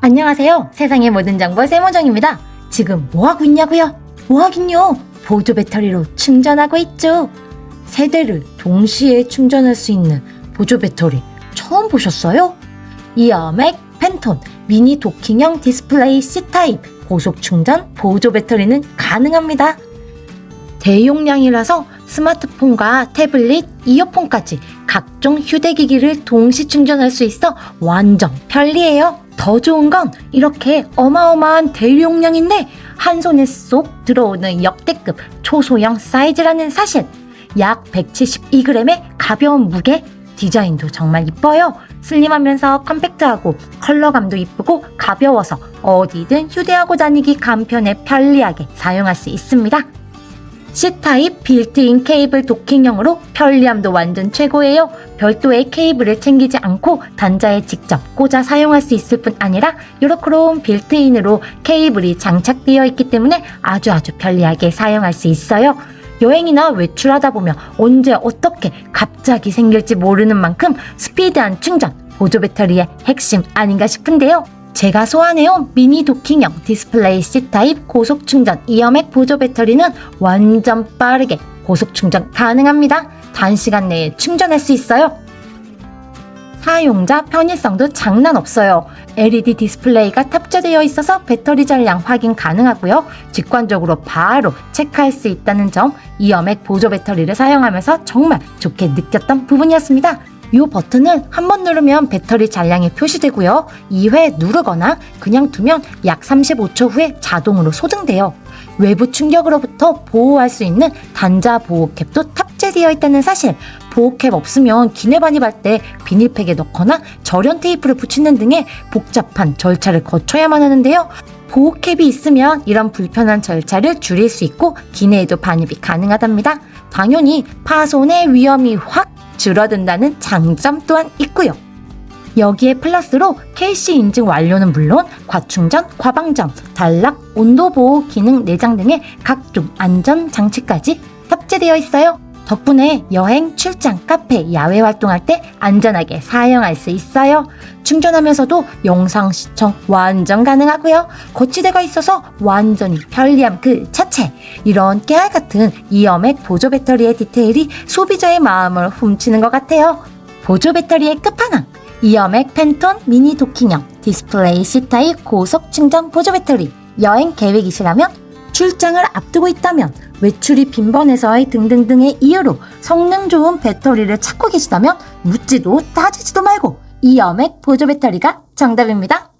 안녕하세요. 세상의 모든 정보 세모정입니다. 지금 뭐 하고 있냐고요? 뭐 하긴요? 보조 배터리로 충전하고 있죠. 세대를 동시에 충전할 수 있는 보조 배터리 처음 보셨어요? 이어맥 펜톤 미니 도킹형 디스플레이 C타입 고속 충전 보조 배터리는 가능합니다. 대용량이라서 스마트폰과 태블릿, 이어폰까지 각종 휴대기기를 동시 충전할 수 있어 완전 편리해요. 더 좋은 건 이렇게 어마어마한 대용량인데 한 손에 쏙 들어오는 역대급 초소형 사이즈라는 사실. 약 172g의 가벼운 무게, 디자인도 정말 이뻐요. 슬림하면서 컴팩트하고 컬러감도 이쁘고 가벼워서 어디든 휴대하고 다니기 간편해 편리하게 사용할 수 있습니다. C타입 빌트인 케이블 도킹형으로 편리함도 완전 최고예요. 별도의 케이블을 챙기지 않고 단자에 직접 꽂아 사용할 수 있을 뿐 아니라 요렇게롬 빌트인으로 케이블이 장착되어 있기 때문에 아주 아주 편리하게 사용할 수 있어요. 여행이나 외출하다 보면 언제 어떻게 갑자기 생길지 모르는 만큼 스피드한 충전, 보조 배터리의 핵심 아닌가 싶은데요. 제가 소환해온 미니 도킹형 디스플레이 C타입 고속 충전 이어맥 보조 배터리는 완전 빠르게 고속 충전 가능합니다. 단시간 내에 충전할 수 있어요. 사용자 편의성도 장난 없어요. LED 디스플레이가 탑재되어 있어서 배터리 잔량 확인 가능하고요. 직관적으로 바로 체크할 수 있다는 점 이어맥 보조 배터리를 사용하면서 정말 좋게 느꼈던 부분이었습니다. 이 버튼을 한번 누르면 배터리 잔량이 표시되고요. 2회 누르거나 그냥 두면 약 35초 후에 자동으로 소등돼요. 외부 충격으로부터 보호할 수 있는 단자 보호캡도 탑재되어 있다는 사실. 보호캡 없으면 기내 반입할 때 비닐팩에 넣거나 절연 테이프를 붙이는 등의 복잡한 절차를 거쳐야만 하는데요. 보호캡이 있으면 이런 불편한 절차를 줄일 수 있고 기내에도 반입이 가능하답니다. 당연히 파손의 위험이 확 줄어든다는 장점 또한 있고요. 여기에 플러스로 KC 인증 완료는 물론 과충전, 과방전, 단락, 온도 보호 기능 내장 등의 각종 안전 장치까지 탑재되어 있어요. 덕분에 여행, 출장, 카페, 야외 활동할 때 안전하게 사용할 수 있어요. 충전하면서도 영상 시청 완전 가능하고요. 거치대가 있어서 완전히 편리함 그 자체. 이런 깨알 같은 이어맥 보조 배터리의 디테일이 소비자의 마음을 훔치는 것 같아요. 보조 배터리의 끝판왕. 이어맥 펜톤 미니 도킹형 디스플레이 C타입 고속 충전 보조 배터리. 여행 계획이시라면 출장을 앞두고 있다면 외출이 빈번해서의 등등등의 이유로 성능 좋은 배터리를 찾고 계시다면 묻지도 따지지도 말고 이어맥 보조 배터리가 정답입니다.